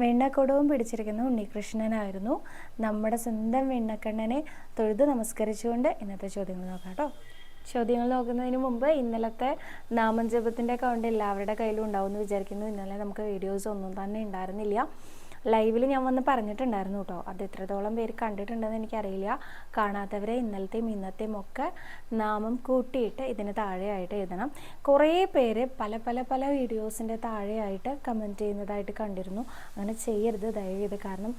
വെണ്ണക്കൊടവും പിടിച്ചിരിക്കുന്ന ഉണ്ണികൃഷ്ണനായിരുന്നു. നമ്മുടെ സ്വന്തം വെണ്ണക്കണ്ണനെ തൊഴുത് നമസ്കരിച്ചുകൊണ്ട് ഇന്നത്തെ ചോദ്യങ്ങൾ നോക്കാം കേട്ടോ. ചോദ്യങ്ങൾ നോക്കുന്നതിന് മുമ്പ് ഇന്നലത്തെ നാമജപത്തിന്റെ അക്കൗണ്ട് എല്ലാവരുടെ കയ്യിലും ഉണ്ടാവും എന്ന് വിചാരിക്കുന്നു. ഇന്നലെ നമുക്ക് വീഡിയോസ് ഒന്നും തന്നെ ഉണ്ടായിരുന്നില്ല. ലൈവിൽ ഞാൻ വന്ന് പറഞ്ഞിട്ടുണ്ടായിരുന്നു കേട്ടോ അത് എത്രത്തോളം പേര് കണ്ടിട്ടുണ്ടെന്ന് എനിക്കറിയില്ല. കാണാത്തവരെ ഇന്നലത്തെയും ഇന്നത്തെയും ഒക്കെ നാമം കൂട്ടിയിട്ട് ഇതിന് താഴെയായിട്ട് എഴുതണം. കുറേ പേര് പല പല പല വീഡിയോസിന്റെ താഴെയായിട്ട് കമന്റ് ചെയ്യുന്നതായിട്ട് കണ്ടിരുന്നു. അങ്ങനെ ചെയ്യരുത് ദയവീത്. കാരണം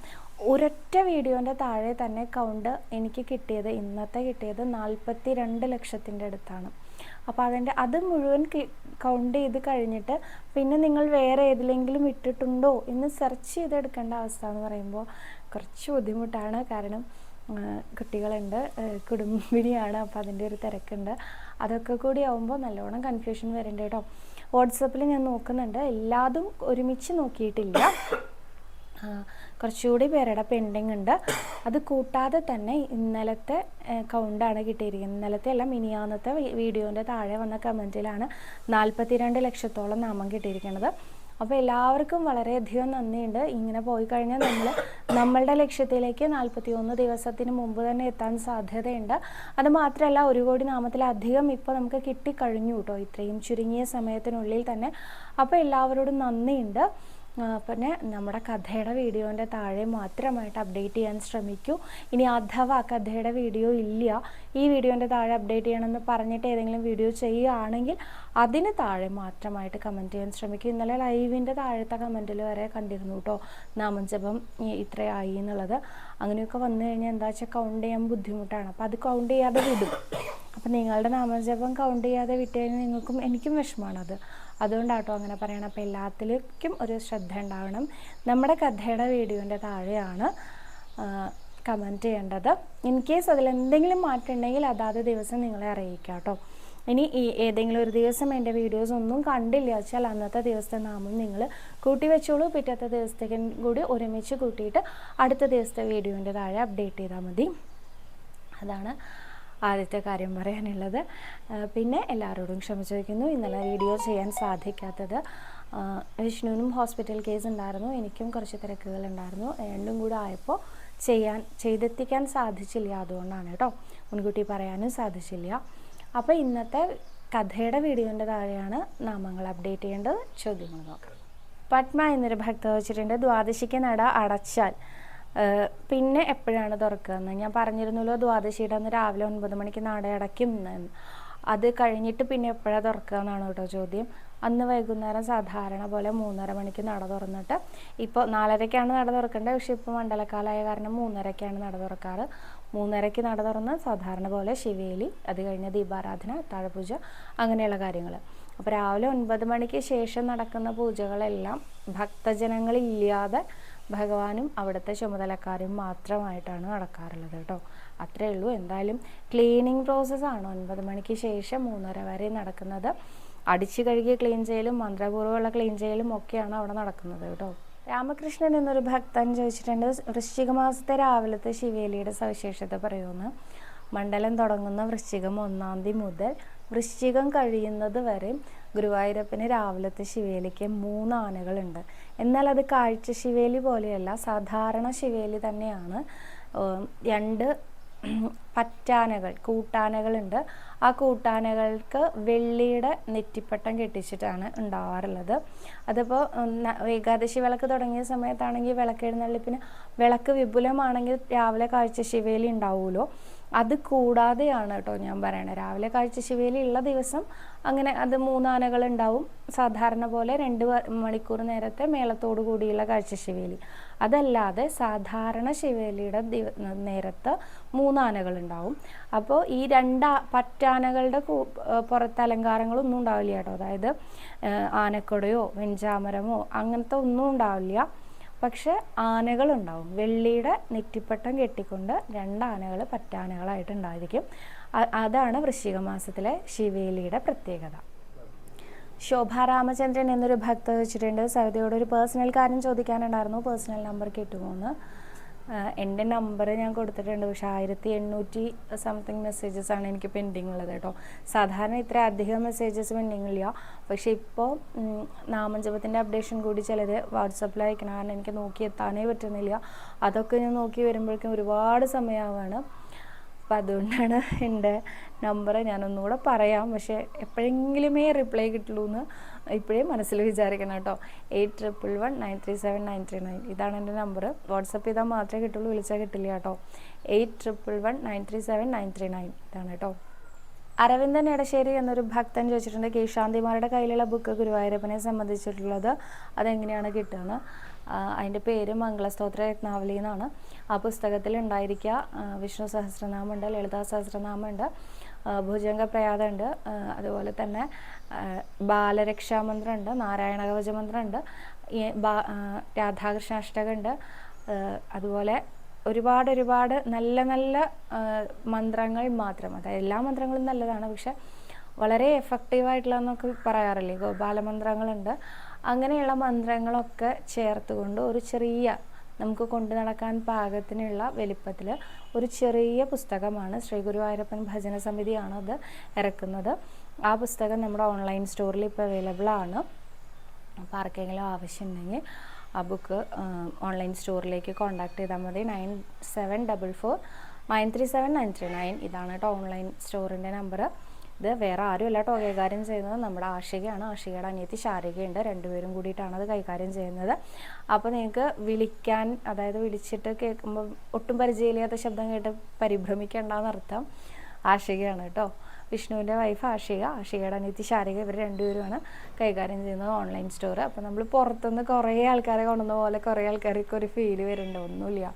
ഒരൊറ്റ വീഡിയോന്റെ താഴെ തന്നെ കൗണ്ട് എനിക്ക് കിട്ടിയത് ഇന്നത്തെ കിട്ടിയത് നാൽപ്പത്തി രണ്ട് ലക്ഷത്തിന്റെ അടുത്താണ്. അപ്പോൾ അതിന്റെ അത് മുഴുവൻ കൗണ്ട് ചെയ്ത് കഴിഞ്ഞിട്ട് പിന്നെ നിങ്ങൾ വേറെ ഏതിലെങ്കിലും ഇട്ടിട്ടുണ്ടോ എന്ന് സെർച്ച് ചെയ്തെടുക്കേണ്ട അവസ്ഥ എന്ന് പറയുമ്പോൾ കുറച്ച് ബുദ്ധിമുട്ടാണ്. കാരണം കുട്ടികളുണ്ട് കുടുംബിനിയാണ് അപ്പോൾ അതിന്റെ ഒരു തിരക്കുണ്ട്. അതൊക്കെ കൂടി ആവുമ്പോൾ നല്ലോണം കൺഫ്യൂഷൻ വരണ്ട കേട്ടോ വാട്സപ്പിൽ ഞാൻ നോക്കുന്നുണ്ട്. എല്ലാതും ഒരുമിച്ച് നോക്കിയിട്ടില്ല. കുറച്ചുകൂടി പേരുടെ പെൻഡിങ് ഉണ്ട്. അത് കൂട്ടാതെ തന്നെ ഇന്നലത്തെ കൗണ്ടാണ് കിട്ടിയിരിക്കുന്നത്. ഇന്നലത്തെ അല്ല മിനിയാന്നത്തെ വീഡിയോന്റെ താഴെ വന്ന കമന്റിലാണ് നാൽപ്പത്തിരണ്ട് ലക്ഷത്തോളം നാമം കിട്ടിയിരിക്കുന്നത്. അപ്പോൾ എല്ലാവർക്കും വളരെയധികം നന്ദിയുണ്ട്. ഇങ്ങനെ പോയി കഴിഞ്ഞാൽ നമ്മൾ നമ്മളുടെ ലക്ഷ്യത്തിലേക്ക് നാൽപ്പത്തി ഒന്ന് ദിവസത്തിന് മുമ്പ് തന്നെ എത്താൻ സാധ്യതയുണ്ട്. അത് മാത്രമല്ല ഒരു കോടി നാമത്തിലധികം ഇപ്പോൾ നമുക്ക് കിട്ടിക്കഴിഞ്ഞു കേട്ടോ. ഇത്രയും ചുരുങ്ങിയ സമയത്തിനുള്ളിൽ തന്നെ. അപ്പോൾ എല്ലാവരോടും നന്ദിയുണ്ട്. പിന്നെ നമ്മുടെ കഥയുടെ വീഡിയോന്റെ താഴെ മാത്രമായിട്ട് അപ്ഡേറ്റ് ചെയ്യാൻ ശ്രമിക്കൂ. ഇനി അഥവാ കഥയുടെ വീഡിയോ ഇല്ല ഈ വീഡിയോന്റെ താഴെ അപ്ഡേറ്റ് ചെയ്യണമെന്ന് പറഞ്ഞിട്ട് ഏതെങ്കിലും വീഡിയോ ചെയ്യുകയാണെങ്കിൽ അതിന് താഴെ മാത്രമായിട്ട് കമന്റ് ചെയ്യാൻ ശ്രമിക്കും. ഇന്നലെ ലൈവിന്റെ താഴത്തെ കമന്റിൽ വരെ കണ്ടിരുന്നു കേട്ടോ നാമജപം ഇത്രയായി എന്നുള്ളത്. അങ്ങനെയൊക്കെ വന്നു കഴിഞ്ഞാൽ എന്താ വെച്ചാൽ കൗണ്ട് ചെയ്യാൻ ബുദ്ധിമുട്ടാണ്. അപ്പോൾ അത് കൗണ്ട് ചെയ്യാതെ വിടും. അപ്പം നിങ്ങളുടെ നാമജപം കൗണ്ട് ചെയ്യാതെ വിട്ടുകഴിഞ്ഞാൽ നിങ്ങൾക്കും എനിക്കും വിഷമമാണത്. അതുകൊണ്ടാട്ടോ അങ്ങനെ പറയണം അപ്പോൾ എല്ലാത്തിലേക്കും ഒരു ശ്രദ്ധ ഉണ്ടാവണം. നമ്മുടെ കഥയുടെ വീഡിയോന്റെ താഴെയാണ് കമന്റ് ചെയ്യേണ്ടത്. ഇൻ കേസ് അതിൽ എന്തെങ്കിലും മാറ്റം ഉണ്ടെങ്കിൽ അതാത് ദിവസം നിങ്ങളെ അറിയിക്കാം കേട്ടോ. ഇനി ഈ ഏതെങ്കിലും ഒരു ദിവസം എന്റെ വീഡിയോസ് ഒന്നും കണ്ടില്ല വെച്ചാൽ അന്നത്തെ ദിവസത്തെ നാമം നിങ്ങൾ കൂട്ടി വെച്ചോളൂ. പിറ്റത്തെ ദിവസത്തേക്കും കൂടി ഒരുമിച്ച് കൂട്ടിയിട്ട് അടുത്ത ദിവസത്തെ വീഡിയോന്റെ താഴെ അപ്ഡേറ്റ് ചെയ്താൽ മതി. അതാണ് ആദ്യത്തെ കാര്യം പറയാനുള്ളത്. പിന്നെ എല്ലാവരോടും ക്ഷമ ചോദിക്കുന്നു. ഇന്നലെ വീഡിയോ ചെയ്യാൻ സാധിക്കാത്തത് വിഷ്ണുവിനും ഹോസ്പിറ്റൽ കേസ് ഉണ്ടായിരുന്നു. എനിക്കും കുറച്ച് തിരക്കുകൾ ഉണ്ടായിരുന്നു. രണ്ടും കൂടെ ആയപ്പോൾ ചെയ്യാൻ ചെയ്തെത്തിക്കാൻ സാധിച്ചില്ല അതുകൊണ്ടാണ് കേട്ടോ. മുൻകൂട്ടി പറയാനും സാധിച്ചില്ല. അപ്പോൾ ഇന്നത്തെ കഥയുടെ വീഡിയോന്റെ താഴെയാണ് നാമങ്ങൾ അപ്ഡേറ്റ് ചെയ്യേണ്ടത്. ചോദ്യങ്ങൾ നോക്കാം. പത്മ എന്നൊരു ഭക്ത വെച്ചിട്ടുണ്ട് ദ്വാദശിക്ക് നട അടച്ചാൽ പിന്നെ എപ്പോഴാണ് തുറക്കുക എന്ന് ഞാൻ പറഞ്ഞിരുന്നല്ലോ ദ്വാദശിയുടെ അന്ന് രാവിലെ ഒൻപത് മണിക്ക് നട അടയ്ക്കും അത് കഴിഞ്ഞിട്ട് പിന്നെ എപ്പോഴാണ് തുറക്കുക എന്നാണ് കേട്ടോ ചോദ്യം. അന്ന് വൈകുന്നേരം സാധാരണ പോലെ മൂന്നര മണിക്ക് നട തുറന്നിട്ട് ഇപ്പോൾ നാലരയ്ക്കാണ് നട തുറക്കേണ്ടത്. പക്ഷേ ഇപ്പോൾ മണ്ഡലക്കാലമായ കാരണം മൂന്നരയ്ക്കാണ് നട തുറക്കാറ്. മൂന്നരയ്ക്ക് നട തുറന്ന് സാധാരണ പോലെ ശിവേലി അത് കഴിഞ്ഞ് ദീപാരാധന അത്താഴപൂജ അങ്ങനെയുള്ള കാര്യങ്ങൾ അപ്പോൾ രാവിലെ ഒൻപത് മണിക്ക് ശേഷം നടക്കുന്ന പൂജകളെല്ലാം ഭക്തജനങ്ങളില്ലാതെ ഭഗവാനും അവിടുത്തെ ചുമതലക്കാരും മാത്രമായിട്ടാണ് നടക്കാറുള്ളത് കേട്ടോ. അത്രേ ഉള്ളൂ. എന്തായാലും ക്ലീനിങ് പ്രോസസ്സാണ് ഒൻപത് മണിക്ക് ശേഷം മൂന്നര വരെ നടക്കുന്നത്. അടിച്ചു കഴുകിയ ക്ലീൻ ചെയ്യലും മന്ത്രപൂർവമുള്ള ക്ലീൻ ചെയ്യലും ഒക്കെയാണ് അവിടെ നടക്കുന്നത് കേട്ടോ. രാമകൃഷ്ണൻ എന്നൊരു ഭക്തൻ ചോദിച്ചിട്ടുണ്ട് വൃശ്ചിക മാസത്തെ രാവിലത്തെ ശിവേലിയുടെ സവിശേഷത പറയുമെന്ന് മണ്ഡലം തുടങ്ങുന്ന വൃശ്ചികം ഒന്നാം തീയതി മുതൽ വൃശ്ചികം കഴിയുന്നത് വരെ ഗുരുവായൂരപ്പന് രാവിലത്തെ ശിവേലിക്ക് മൂന്ന് ആനകളുണ്ട്. എന്നാൽ അത് കാഴ്ച ശിവേലി പോലെയല്ല സാധാരണ ശിവേലി തന്നെയാണ്. രണ്ട് പറ്റാനകൾ കൂട്ടാനകളുണ്ട്. ആ കൂട്ടാനകൾക്ക് വെള്ളിയുടെ നെറ്റിപ്പട്ടം കെട്ടിച്ചിട്ടാണ് ഉണ്ടാവാറുള്ളത്. അതിപ്പോൾ ഏകാദശി വിളക്ക് തുടങ്ങിയ സമയത്താണെങ്കിൽ വിളക്ക് എഴുന്നള്ളിപ്പിന് വിളക്ക് വിപുലമാണെങ്കിൽ രാവിലെ കാഴ്ച ശിവേലി ഉണ്ടാവുമല്ലോ. അത് കൂടാതെയാണ് കേട്ടോ ഞാൻ പറയണത്. രാവിലെ കാഴ്ച ശിവേലി ഉള്ള ദിവസം അങ്ങനെ അത് മൂന്നാനകൾ ഉണ്ടാവും സാധാരണ പോലെ രണ്ട് മണിക്കൂർ നേരത്തെ മേളത്തോടു കൂടിയുള്ള കാഴ്ച ശിവേലി അതല്ലാതെ സാധാരണ ശിവേലിയുടെ ദിവ നേരത്ത് മൂന്നാനകൾ ഉണ്ടാവും അപ്പോൾ ഈ രണ്ട് പറ്റാനകളുടെ പുറത്ത് അലങ്കാരങ്ങളൊന്നും ഉണ്ടാവില്ല കേട്ടോ. അതായത് ആനക്കൊടയോ വെഞ്ചാമരമോ അങ്ങനത്തെ ഒന്നും ഉണ്ടാവില്ല. പക്ഷെ ആനകളുണ്ടാവും. വെള്ളിയുടെ നെറ്റിപ്പട്ടം കെട്ടിക്കൊണ്ട് രണ്ടാനകൾ പറ്റാനകളായിട്ടുണ്ടായിരിക്കും. അതാണ് വൃശ്ചിക മാസത്തിലെ ശിവേലിയുടെ പ്രത്യേകത. ശോഭ രാമചന്ദ്രൻ എന്നൊരു ഭക്ത വെച്ചിട്ടുണ്ട്. സവിതയോട് ഒരു പേഴ്സണൽ കാര്യം ചോദിക്കാനുണ്ടായിരുന്നു. പേഴ്സണൽ നമ്പർ കിട്ടുമോ എന്ന് എന്റെ നമ്പർ ഞാൻ കൊടുത്തിട്ടുണ്ട്. പക്ഷേ ആയിരത്തി എണ്ണൂറ്റി സംതിങ് മെസ്സേജസ് ആണ് എനിക്ക് പെൻഡിങ് ഉള്ളത് കേട്ടോ. സാധാരണ ഇത്ര അധികം മെസ്സേജസ് പെൻഡിങ് ഇല്ല. പക്ഷെ ഇപ്പോൾ നാമജപത്തിന്റെ അപ്ഡേഷൻ കൂടി ചിലർ വാട്സപ്പിൽ അയക്കണം കാരണം എനിക്ക് നോക്കി എത്താനേ പറ്റുന്നില്ല. അതൊക്കെ ഞാൻ നോക്കി വരുമ്പോഴേക്കും ഒരുപാട് സമയമാവാണ് അപ്പം അതുകൊണ്ടാണ് എന്റെ നമ്പർ ഞാനൊന്നുകൂടെ പറയാം. പക്ഷേ എപ്പോഴെങ്കിലുമേ റിപ്ലൈ കിട്ടുള്ളൂ എന്ന് ഇപ്പോഴേ മനസ്സിൽ വിചാരിക്കണം കേട്ടോ. Eight triple one nine three seven nine three nine ഇതാണ് എന്റെ നമ്പർ വാട്സപ്പ് ചെയ്താൽ മാത്രമേ കിട്ടുള്ളൂ വിളിച്ചാൽ കിട്ടില്ല കേട്ടോ. Eight triple one nine three seven nine three nine ഇതാണ് കേട്ടോ. അരവിന്ദൻ എടശ്ശേരി എന്നൊരു ഭക്തൻ ചോദിച്ചിട്ടുണ്ട് കേശാന്തിമാരുടെ കയ്യിലുള്ള ബുക്ക് ഗുരുവായൂരപ്പനെ സംബന്ധിച്ചിട്ടുള്ളത് അതെങ്ങനെയാണ് കിട്ടുകയെന്ന് അതിന്റെ പേര് മംഗളസ്തോത്ര രത്നാവലി എന്നാണ്. ആ പുസ്തകത്തിൽ ഉണ്ടായിരിക്കുക. വിഷ്ണു സഹസ്രനാമമുണ്ട് ലളിതാ സഹസ്രനാമമുണ്ട് ഭുജംഗ പ്രയാതമുണ്ട് അതുപോലെ തന്നെ ബാലരക്ഷാമന്ത്രമുണ്ട് നാരായണ കവചമന്ത്രമുണ്ട് രാധാകൃഷ്ണ അഷ്ടകമുണ്ട് അതുപോലെ ഒരുപാട് ഒരുപാട് നല്ല നല്ല മന്ത്രങ്ങൾ മാത്രം. അതായത് എല്ലാ മന്ത്രങ്ങളും നല്ലതാണ്. പക്ഷെ വളരെ എഫക്റ്റീവായിട്ടുള്ളതെന്നൊക്കെ പറയാറില്ലേ? ഗോപാലമന്ത്രങ്ങളുണ്ട്. അങ്ങനെയുള്ള മന്ത്രങ്ങളൊക്കെ ചേർത്തുകൊണ്ട് ഒരു ചെറിയ നമുക്ക് കൊണ്ടു നടക്കാൻ പാകത്തിനുള്ള വലിപ്പത്തിൽ ഒരു ചെറിയ പുസ്തകമാണ് ശ്രീ ഗുരുവായൂരപ്പൻ ഭജന സമിതിയാണ് അത് ഇറക്കുന്നത്. ആ പുസ്തകം നമ്മുടെ ഓൺലൈൻ സ്റ്റോറിൽ ഇപ്പോൾ അവൈലബിൾ ആണ്. അപ്പോൾ ആർക്കെങ്കിലും ആവശ്യമുണ്ടെങ്കിൽ ആ ബുക്ക് ഓൺലൈൻ സ്റ്റോറിലേക്ക് കോൺടാക്ട് ചെയ്താൽ മതി. Nine seven double four nine three seven nine three nine ഇതാണ് കേട്ടോ ഓൺലൈൻ സ്റ്റോറിന്റെ നമ്പർ ഇത് വേറെ ആരും അല്ല കേട്ടോ കൈകാര്യം ചെയ്യുന്നത്. നമ്മുടെ ആഷികയാണ്. ആഷികയുടെ അനിയത്തി ശാരികയുണ്ട്. രണ്ടുപേരും കൂടിയിട്ടാണ് അത് കൈകാര്യം ചെയ്യുന്നത്. അപ്പോൾ നിങ്ങൾക്ക് വിളിക്കാൻ അതായത് വിളിച്ചിട്ട് കേൾക്കുമ്പോൾ ഒട്ടും പരിചയമില്ലാത്ത ശബ്ദം കേട്ട് പരിഭ്രമിക്കേണ്ടെന്ന് അർത്ഥം ആഷികയാണ് കേട്ടോ. വിഷ്ണുവിന്റെ വൈഫ് ആഷിക ആഷികയുടെ അനിയത്തി ശാരിക ഇവർ രണ്ടുപേരുമാണ് കൈകാര്യം ചെയ്യുന്നത് ഓൺലൈൻ സ്റ്റോർ അപ്പോൾ നമ്മൾ പുറത്തുനിന്ന് കുറേ ആൾക്കാരെ കൊണ്ടുവന്ന പോലെ കുറേ ആൾക്കാർക്ക് ഒരു ഫീൽ വരുന്നുണ്ട്. ഒന്നുമില്ല.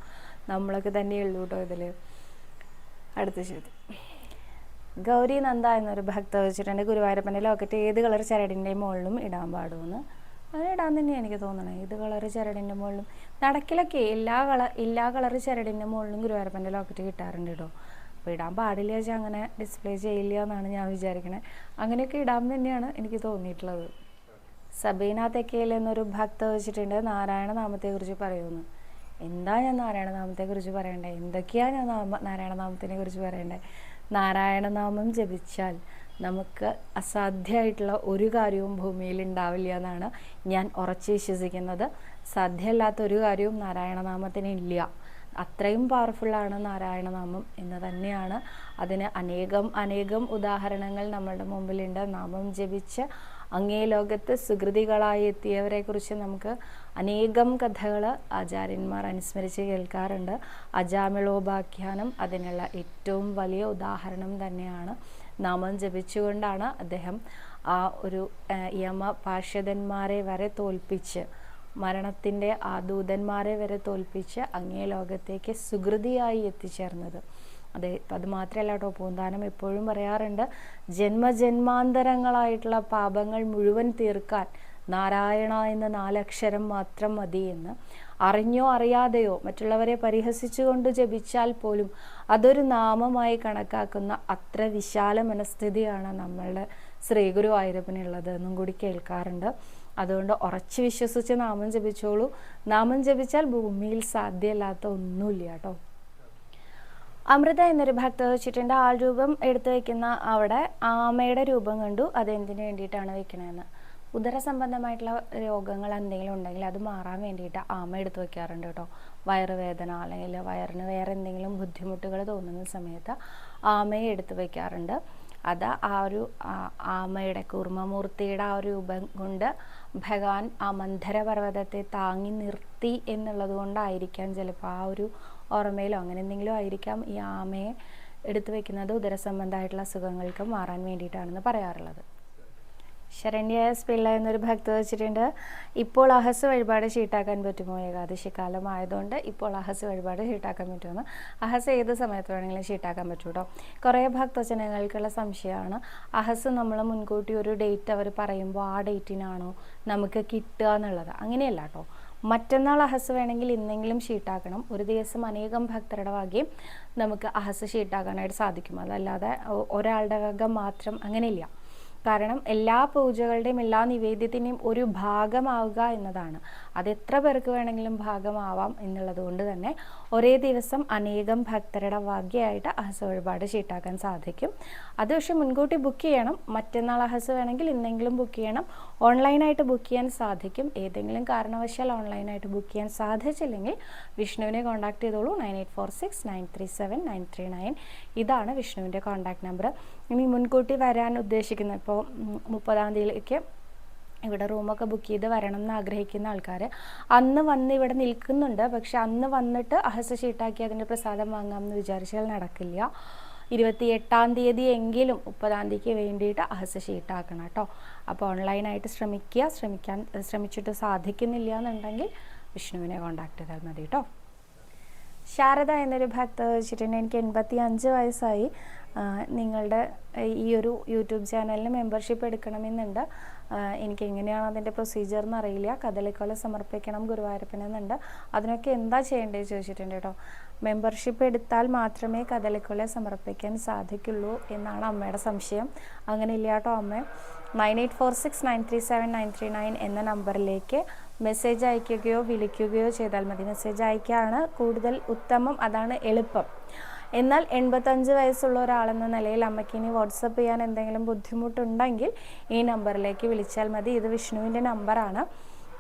നമ്മളൊക്കെ തന്നെയുള്ളൂ കേട്ടോ ഇതിൽ അടുത്ത ചോദ്യം. ഗൗരി നന്ദ എന്നൊരു ഭക്ത വെച്ചിട്ടുണ്ട്. ഗുരുവായൂരപ്പന്റെ ലോക്കറ്റ് ഏത് കളർ ചരടിന്റെയും മുകളിലും ഇടാൻ പാടുമെന്ന്. അത് ഇടാൻ തന്നെയാണ് എനിക്ക് തോന്നുന്നത് ഏത് കളർ ചരടിന്റെ മുകളിലും. നടക്കിലൊക്കെ എല്ലാ കളർ എല്ലാ കളർ ചരടിന്റെ മുകളിലും ഗുരുവായൂരപ്പന്റെ ലോക്കറ്റ് കിട്ടാറുണ്ട് കേട്ടോ. അപ്പോൾ ഇടാൻ പാടില്ല വെച്ചാൽ അങ്ങനെ ഡിസ്പ്ലേ ചെയ്യില്ല എന്നാണ് ഞാൻ വിചാരിക്കുന്നത് അങ്ങനെയൊക്കെ ഇടാൻ തന്നെയാണ് എനിക്ക് തോന്നിയിട്ടുള്ളത്. സബീന തെക്കേൽ എന്നൊരു ഭക്ത വെച്ചിട്ടുണ്ട്. നാരായണ നാമത്തെക്കുറിച്ച് പറയുമെന്ന് എന്താ ഞാൻ നാരായണ നാമത്തെക്കുറിച്ച് പറയണ്ടേ? എന്തൊക്കെയാണ് ഞാൻ നാമ നാരായണ നാമത്തിനെ കുറിച്ച് പറയണ്ടേ? നാരായണനാമം ജപിച്ചാൽ നമുക്ക് അസാധ്യമായിട്ടുള്ള ഒരു കാര്യവും ഭൂമിയിൽ ഉണ്ടാവില്ല എന്നാണ് ഞാൻ ഉറച്ചു വിശ്വസിക്കുന്നത്. സാധ്യമല്ലാത്ത ഒരു കാര്യവും നാരായണനാമത്തിന് ഇല്ല. അത്രയും പവർഫുള്ളാണ് നാരായണനാമം എന്ന് തന്നെയാണ്. അതിന് അനേകം അനേകം ഉദാഹരണങ്ങൾ നമ്മളുടെ മുമ്പിലുണ്ട്. നാമം ജപിച്ച് അങ്ങേ ലോകത്ത് സുഹൃതികളായി എത്തിയവരെ കുറിച്ച് നമുക്ക് അനേകം കഥകൾ ആചാര്യന്മാർ അനുസ്മരിച്ച് കേൾക്കാറുണ്ട്. അജാമിളോപാഖ്യാനം അതിനുള്ള ഏറ്റവും വലിയ ഉദാഹരണം തന്നെയാണ്. നാമം ജപിച്ചുകൊണ്ടാണ് അദ്ദേഹം ആ ഒരു യമ പാർഷ്യതന്മാരെ വരെ തോൽപ്പിച്ച് മരണത്തിന്റെ ആ ദൂതന്മാരെ വരെ തോൽപ്പിച്ച് അങ്ങേ ലോകത്തേക്ക് സുഹൃതിയായി എത്തിച്ചേർന്നത്. അതെ അത് മാത്രമല്ല കേട്ടോ. പൂന്താനം എപ്പോഴും പറയാറുണ്ട് ജന്മജന്മാന്തരങ്ങളായിട്ടുള്ള പാപങ്ങൾ മുഴുവൻ തീർക്കാൻ നാരായണ എന്ന നാലക്ഷരം മാത്രം മതി എന്ന്. അറിഞ്ഞോ അറിയാതെയോ മറ്റുള്ളവരെ പരിഹസിച്ചുകൊണ്ട് ജപിച്ചാൽ പോലും അതൊരു നാമമായി കണക്കാക്കുന്ന അത്ര വിശാല മനസ്ഥിതിയാണ് നമ്മളുടെ ശ്രീഗുരു ആയിരപ്പനുള്ളത് എന്നും കൂടി കേൾക്കാറുണ്ട്. അതുകൊണ്ട് ഉറച്ച് വിശ്വസിച്ച് നാമം ജപിച്ചോളൂ. നാമം ജപിച്ചാൽ ഭൂമിയിൽ സാധ്യമല്ലാത്ത ഒന്നുമില്ല കേട്ടോ. അമൃത എന്നൊരു ഭക്ത വെച്ചിട്ടുണ്ട്. ആൾ രൂപം എടുത്തു വെക്കുന്ന അവിടെ ആമയുടെ രൂപം കണ്ടു. അതെന്തിനു വേണ്ടിയിട്ടാണ് വെക്കണതെന്ന് ഉദര സംബന്ധമായിട്ടുള്ള രോഗങ്ങൾ എന്തെങ്കിലും ഉണ്ടെങ്കിൽ അത് മാറാൻ വേണ്ടിയിട്ട് ആമ എടുത്തു വെക്കാറുണ്ട് കേട്ടോ. വയറുവേദന അല്ലെങ്കിൽ വയറിന് വേറെ എന്തെങ്കിലും ബുദ്ധിമുട്ടുകൾ തോന്നുന്ന സമയത്ത് ആമയെ എടുത്തു വെക്കാറുണ്ട്. അത് ആ ഒരു ആമയുടെ കൂർമ്മമൂർത്തിയുടെ ആ ഒരു രൂപം കൊണ്ട് ഭഗവാൻ ആ മന്ധര പർവതത്തെ താങ്ങി നിർത്തി എന്നുള്ളത് കൊണ്ടായിരിക്കാം ചിലപ്പോൾ ആ ഒരു ഓർമ്മയിലോ? അങ്ങനെ എന്തെങ്കിലും ആയിരിക്കാം ഈ ആമയെ എടുത്തു വെക്കുന്നത് ഉദരസംബന്ധമായിട്ടുള്ള അസുഖങ്ങൾക്ക് മാറാൻ വേണ്ടിയിട്ടാണെന്ന് പറയാറുള്ളത്. ശരണ്യ എസ് പിള്ള എന്നൊരു ഭക്ത വെച്ചിട്ടുണ്ട്. ഇപ്പോൾ അഹസ് വഴിപാട് ഷീട്ടാക്കാൻ പറ്റുമോ? ഏകാദശി കാലം ആയതുകൊണ്ട് ഇപ്പോൾ അഹസ് വഴിപാട് ഷീട്ടാക്കാൻ പറ്റുമെന്ന്. അഹസ് ഏത് സമയത്ത് വേണമെങ്കിലും ഷീട്ടാക്കാൻ പറ്റൂ കേട്ടോ കുറേ ഭക്തജനങ്ങൾക്കുള്ള സംശയമാണ്. അഹസ് നമ്മൾ മുൻകൂട്ടി ഒരു ഡേറ്റ് അവർ പറയുമ്പോൾ ആ ഡേറ്റിനാണോ നമുക്ക് കിട്ടുക എന്നുള്ളത്. അങ്ങനെയല്ല കേട്ടോ. മറ്റന്നാൾ അഹസ് വേണമെങ്കിൽ ഇന്നെങ്കിലും ഷീട്ടാക്കണം. ഒരു ദിവസം അനേകം ഭക്തരുടെ വകയും നമുക്ക് അഹസ് ഷീട്ടാക്കാനായിട്ട് സാധിക്കും. അതല്ലാതെ ഒരാളുടെ വക മാത്രം അങ്ങനെയില്ല. കാരണം എല്ലാ പൂജകളുടെയും എല്ലാ നിവേദ്യത്തിന്റെയും ഒരു ഭാഗമാവുക എന്നതാണ്. അത് എത്ര പേർക്ക് വേണമെങ്കിലും ഭാഗമാവാം എന്നുള്ളത് കൊണ്ട് തന്നെ ഒരേ ദിവസം അനേകം ഭക്തരുടെ വകയായിട്ട് അഹസ് വഴിപാട് ഷീട്ടാക്കാൻ സാധിക്കും. അത് പക്ഷെ മുൻകൂട്ടി ബുക്ക് ചെയ്യണം. മറ്റന്നാൾ അഹസ് വേണമെങ്കിൽ ഇന്നെങ്കിലും ബുക്ക് ചെയ്യണം. ഓൺലൈനായിട്ട് ബുക്ക് ചെയ്യാൻ സാധിക്കും. ഏതെങ്കിലും കാരണവശാൽ ഓൺലൈനായിട്ട് ബുക്ക് ചെയ്യാൻ സാധിച്ചില്ലെങ്കിൽ വിഷ്ണുവിനെ കോൺടാക്ട് ചെയ്തോളൂ. Nine eight four six nine three seven nine three nine. ഇതാണ് വിഷ്ണുവിന്റെ കോൺടാക്ട് നമ്പർ ഇനി മുൻകൂട്ടി വരാൻ ഉദ്ദേശിക്കുന്ന ഇപ്പോൾ മുപ്പതാം തീയതിയിലേക്ക് ഇവിടെ റൂമൊക്കെ ബുക്ക് ചെയ്ത് വരണം എന്ന് ആഗ്രഹിക്കുന്ന ആൾക്കാർ അന്ന് വന്ന് ഇവിടെ നിൽക്കുന്നുണ്ട്. പക്ഷെ അന്ന് വന്നിട്ട് അഹസ ഷീട്ടാക്കി അതിന്റെ പ്രസാദം വാങ്ങാമെന്ന് വിചാരിച്ചാൽ നടക്കില്ല. ഇരുപത്തി എട്ടാം തീയതി എങ്കിലും മുപ്പതാം തീയതിക്ക് വേണ്ടിയിട്ട് അഹസ ഷീട്ടാക്കണം കേട്ടോ. അപ്പോൾ ഓൺലൈനായിട്ട് ശ്രമിക്കുക. ശ്രമിക്കാൻ ശ്രമിച്ചിട്ട് സാധിക്കുന്നില്ല എന്നുണ്ടെങ്കിൽ വിഷ്ണുവിനെ കോൺടാക്ട് ചെയ്താൽ മതി കേട്ടോ. ശാരദ എന്നൊരു ഭക്ത വെച്ചിട്ടുണ്ട് എനിക്ക് എൺപത്തി അഞ്ച് വയസ്സായി. നിങ്ങളുടെ ഈ ഒരു യൂട്യൂബ് ചാനലിന് മെമ്പർഷിപ്പ് എടുക്കണമെന്നുണ്ട്. എനിക്ക് എങ്ങനെയാണ് അതിന്റെ പ്രൊസീജിയർ എന്ന് അറിയില്ല. കദളിക്കൊല സമർപ്പിക്കണം ഗുരുവായൂരപ്പനെന്നുണ്ട് അതിനൊക്കെ എന്താ ചെയ്യേണ്ടത് ചോദിച്ചിട്ടുണ്ട് കേട്ടോ. മെമ്പർഷിപ്പ് എടുത്താൽ മാത്രമേ കദളിക്കൊല സമർപ്പിക്കാൻ സാധിക്കുള്ളൂ എന്നാണ് അമ്മയുടെ സംശയം. അങ്ങനെ ഇല്ല കേട്ടോ അമ്മ. Nine eight four six nine three seven nine three nine എന്ന നമ്പറിലേക്ക് മെസ്സേജ് അയക്കുകയോ വിളിക്കുകയോ ചെയ്താൽ മതി. മെസ്സേജ് അയക്കുകയാണ് കൂടുതൽ ഉത്തമം. അതാണ് എളുപ്പം. എന്നാൽ എൺപത്തഞ്ച് വയസ്സുള്ള ഒരാളെന്ന നിലയിൽ അമ്മയ്ക്ക് ഇനി വാട്സപ്പ് ചെയ്യാൻ എന്തെങ്കിലും ബുദ്ധിമുട്ടുണ്ടെങ്കിൽ ഈ നമ്പറിലേക്ക് വിളിച്ചാൽ മതി. ഇത് വിഷ്ണുവിന്റെ നമ്പറാണ്.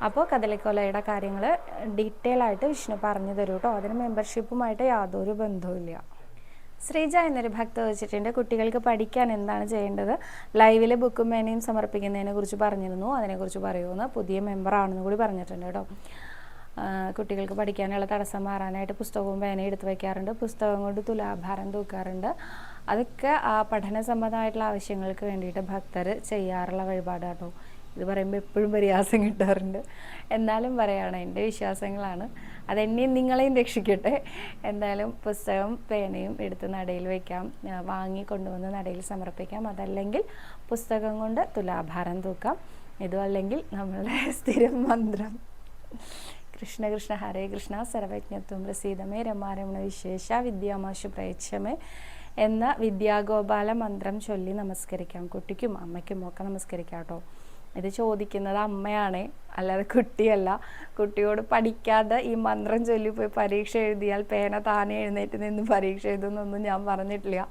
അപ്പോൾ കദളിക്കൊലയുടെ കാര്യങ്ങൾ ഡീറ്റെയിൽ ആയിട്ട് വിഷ്ണു പറഞ്ഞു തരൂ കേട്ടോ. അതിന് മെമ്പർഷിപ്പുമായിട്ട് യാതൊരു ബന്ധവുമില്ല ശ്രീജ എന്നൊരു ഭക്ത വെച്ചിട്ടുണ്ട് കുട്ടികൾക്ക് പഠിക്കാൻ എന്താണ് ചെയ്യേണ്ടത്? ലൈവിൽ ബുക്കും പേനയും സമർപ്പിക്കുന്നതിനെ കുറിച്ച് പറഞ്ഞിരുന്നു. അതിനെക്കുറിച്ച് പറയുമെന്ന് പുതിയ മെമ്പറാണെന്ന് കൂടി പറഞ്ഞിട്ടുണ്ട് കേട്ടോ. കുട്ടികൾക്ക് പഠിക്കാനുള്ള തടസ്സം മാറാനായിട്ട് പുസ്തകവും പേനയും എടുത്ത് വയ്ക്കാറുണ്ട് പുസ്തകം കൊണ്ട് തുലാഭാരം തൂക്കാറുണ്ട്. അതൊക്കെ ആ പഠന സംബന്ധമായിട്ടുള്ള ആവശ്യങ്ങൾക്ക് വേണ്ടിയിട്ട് ഭക്തർ ചെയ്യാറുള്ള വഴിപാട് കേട്ടോ. ഇത് പറയുമ്പോൾ എപ്പോഴും പരിഹാസം കിട്ടാറുണ്ട്. എന്നാലും പറയാണ് എന്റെ വിശ്വാസങ്ങളാണ്. അതെന്നെയും നിങ്ങളെയും രക്ഷിക്കട്ടെ. എന്തായാലും പുസ്തകം പേനയും എടുത്ത് നടയിൽ വയ്ക്കാം വാങ്ങി കൊണ്ടുവന്ന് നടയിൽ സമർപ്പിക്കാം. അതല്ലെങ്കിൽ പുസ്തകം കൊണ്ട് തുലാഭാരം തൂക്കാം. ഇതും അല്ലെങ്കിൽ നമ്മളുടെ സ്ഥിരം മന്ത്രം. കൃഷ്ണ കൃഷ്ണ ഹരേ കൃഷ്ണ സർവജ്ഞത്വം പ്രസീതമേ രമാരമണ വിശേഷ വിദ്യാമാശു പ്രയച്ഛമേ എന്ന വിദ്യാഗോപാല മന്ത്രം ചൊല്ലി നമസ്കരിക്കാം. കുട്ടിക്കും അമ്മയ്ക്കും ഒക്കെ നമസ്കരിക്കാം കേട്ടോ. ഇത് ചോദിക്കുന്നത് അമ്മയാണ് അല്ലാതെ കുട്ടിയല്ല. കുട്ടിയോട് പഠിക്കാതെ ഈ മന്ത്രം ചൊല്ലി പോയി പരീക്ഷ എഴുതിയാൽ പേന താനെ എഴുന്നേറ്റ് നിന്ന് പരീക്ഷ എഴുതുന്നൊന്നും ഞാൻ പറഞ്ഞിട്ടില്ല.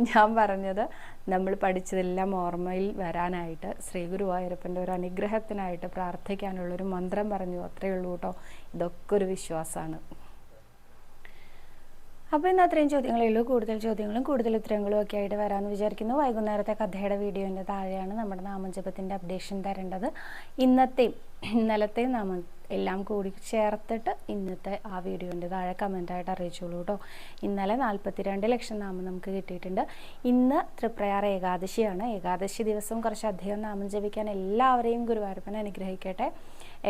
ഞാൻ പറഞ്ഞത് നമ്മൾ പഠിച്ചതെല്ലാം ഓർമ്മയിൽ വരാനായിട്ട് ശ്രീ ഗുരുവായൂരപ്പന്റെ ഒരു അനുഗ്രഹത്തിനായിട്ട് പ്രാർത്ഥിക്കാനുള്ള ഒരു മന്ത്രം പറഞ്ഞു. അത്രയേ ഉള്ളൂ കേട്ടോ. ഇതൊക്കെ ഒരു വിശ്വാസമാണ്. അപ്പോൾ ഇന്ന് അത്രയും ചോദ്യങ്ങളേ ഉള്ളൂ. കൂടുതൽ ചോദ്യങ്ങളും കൂടുതൽ ഉത്തരങ്ങളും ഒക്കെ ആയിട്ട് വരാമെന്ന് വിചാരിക്കുന്നു. വൈകുന്നേരത്തെ കഥയുടെ വീഡിയോന്റെ താഴെയാണ്. നമ്മുടെ നാമജപത്തിന്റെ അപ്ഡേഷൻ തരേണ്ടത്. ഇന്നത്തെയും ഇന്നലത്തെയും നാമം എല്ലാം കൂടി ചേർത്തിട്ട് ഇന്നത്തെ ആ വീഡിയോന്റെ താഴെ കമന്റായിട്ട് അറിയിച്ചോളൂ കേട്ടോ ഇന്നലെ നാൽപ്പത്തിരണ്ട് ലക്ഷം നാമം നമുക്ക് കിട്ടിയിട്ടുണ്ട്. ഇന്ന് തൃപ്രയാർ ഏകാദശിയാണ്. ഏകാദശി ദിവസം കുറച്ചധികം നാമം ജപിക്കാൻ എല്ലാവരെയും ഗുരുവായൂരപ്പൻ അനുഗ്രഹിക്കട്ടെ.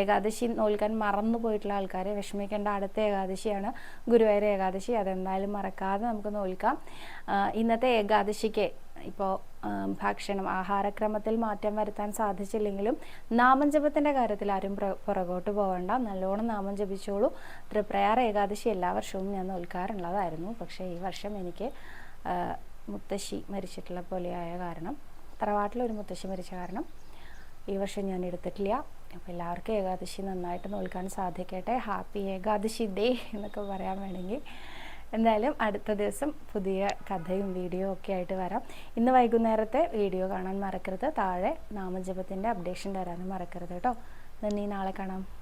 ഏകാദശി നോൽക്കാൻ മറന്നു പോയിട്ടുള്ള ആൾക്കാരെ വിഷമിക്കേണ്ട അടുത്ത ഏകാദശിയാണ് ഗുരുവായൂർ ഏകാദശി. അതെന്തായാലും മറക്കാതെ നമുക്ക് നോൽക്കാം. ഇന്നത്തെ ഏകാദശിക്ക് ഇപ്പോൾ ഭക്ഷണം ആഹാരക്രമത്തിൽ മാറ്റം വരുത്താൻ സാധിച്ചില്ലെങ്കിലും നാമജപത്തിന്റെ കാര്യത്തിൽ ആരും പുറകോട്ട് പോകണ്ട. നല്ലോണം നാമം ജപിച്ചോളൂ. തൃപ്രയാർ ഏകാദശി എല്ലാ വർഷവും ഞാൻ നോൽക്കാറുള്ളതായിരുന്നു. പക്ഷേ ഈ വർഷം എനിക്ക് മുത്തശ്ശി മരിച്ചിട്ടുള്ള പോലെയായ കാരണം തറവാട്ടിലൊരു മുത്തശ്ശി മരിച്ച കാരണം ഈ വർഷം ഞാൻ എടുത്തിട്ടില്ല. അപ്പോൾ എല്ലാവർക്കും ഏകാദശി നന്നായിട്ട് നോൽക്കാൻ സാധിക്കട്ടെ. ഹാപ്പി ഏകാദശി ഡേ എന്നൊക്കെ പറയാൻ വേണമെങ്കിൽ എന്തായാലും അടുത്ത ദിവസം പുതിയ കഥയും വീഡിയോ ഒക്കെ ആയിട്ട് വരാം. ഇന്ന് വൈകുന്നേരത്തെ വീഡിയോ കാണാൻ മറക്കരുത്. താഴെ നാമജപത്തിന്റെ അപ്ഡേഷൻ തരാനും മറക്കരുത് കേട്ടോ. നന്ദി നാളെ കാണാം.